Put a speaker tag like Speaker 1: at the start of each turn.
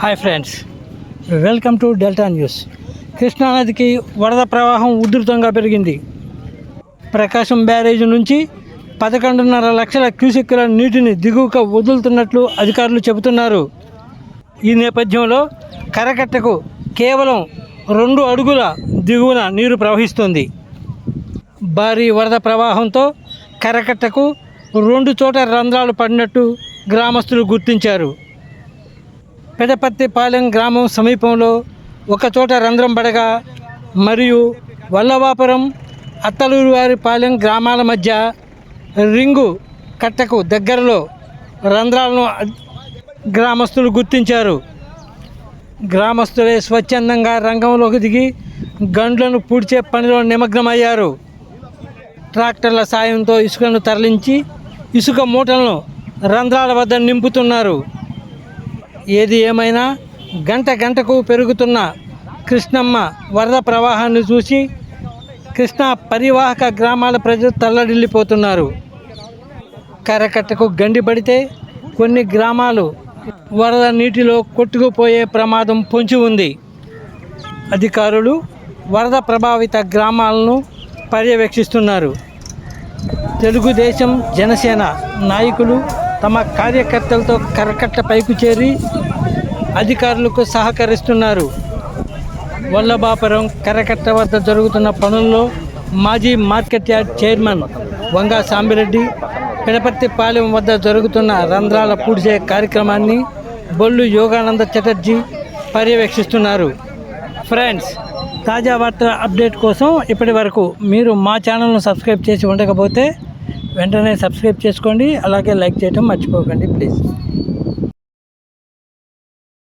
Speaker 1: Hi friends. Welcome to delta news. కృష్ణానదికి వరద ప్రవాహం ఉధృతంగా పెరిగింది. ప్రకాశం బ్యారేజ్ నుంచి పదకొండున్నర లక్షల క్యూసెక్కుల నీటిని దిగువకు వదులుతున్నట్లు అధికారులు చెబుతున్నారు. ఈ నేపథ్యంలో కరకట్టకు కేవలం రెండు అడుగుల దిగువన నీరు ప్రవహిస్తుంది. భారీ వరద ప్రవాహంతో కరకట్టకు రెండు చోట రంధ్రాలు పడినట్టు గ్రామస్తులు గుర్తించారు. పెదపత్తిపాలెం గ్రామం సమీపంలో ఒకచోట రంధ్రం పడగా మరియు వల్లవాపురం అత్తలూరువారిపాలెం గ్రామాల మధ్య రింగు కట్టకు దగ్గరలో రంధ్రాలను గ్రామస్తులు గుర్తించారు. గ్రామస్తులే స్వచ్ఛందంగా రంగంలోకి దిగి గండ్లను పూడ్చే పనిలో నిమగ్నమయ్యారు. ట్రాక్టర్ల సాయంతో ఇసుకను తరలించి ఇసుక మూటలను రంధ్రాల వద్ద నింపుతున్నారు. ఏది ఏమైనా గంట గంటకు పెరుగుతున్న కృష్ణమ్మ వరద ప్రవాహాన్ని చూసి కృష్ణా పరివాహక గ్రామాల ప్రజలు తల్లడిల్లిపోతున్నారు. కరకట్టకు గండి పడితే కొన్ని గ్రామాలు వరద నీటిలో కొట్టుకుపోయే ప్రమాదం పొంచి ఉంది. అధికారులు వరద ప్రభావిత గ్రామాలను పర్యవేక్షిస్తున్నారు. తెలుగుదేశం జనసేన నాయకులు తమ కార్యకర్తలతో కరకట్ట పైకి చేరి అధికారులకు సహకరిస్తున్నారు. వల్లభాపురం కరకట్ట వద్ద జరుగుతున్న పనుల్లో మాజీ market yard chairman Vanga Sambireddy Pidaparthipalem వద్ద జరుగుతున్న రంధ్రాల పూడ్చే కార్యక్రమాన్ని బొల్లు యోగానంద చటర్జీ పర్యవేక్షిస్తున్నారు. ఫ్రెండ్స్ తాజా వార్తల అప్డేట్ కోసం ఇప్పటి వరకు మీరు మా ఛానల్ను సబ్స్క్రైబ్ చేసి ఉండకపోతే వెంటనే సబ్స్క్రైబ్ చేసుకోండి అలాగే లైక్ చేయడం మర్చిపోకండి ప్లీజ్.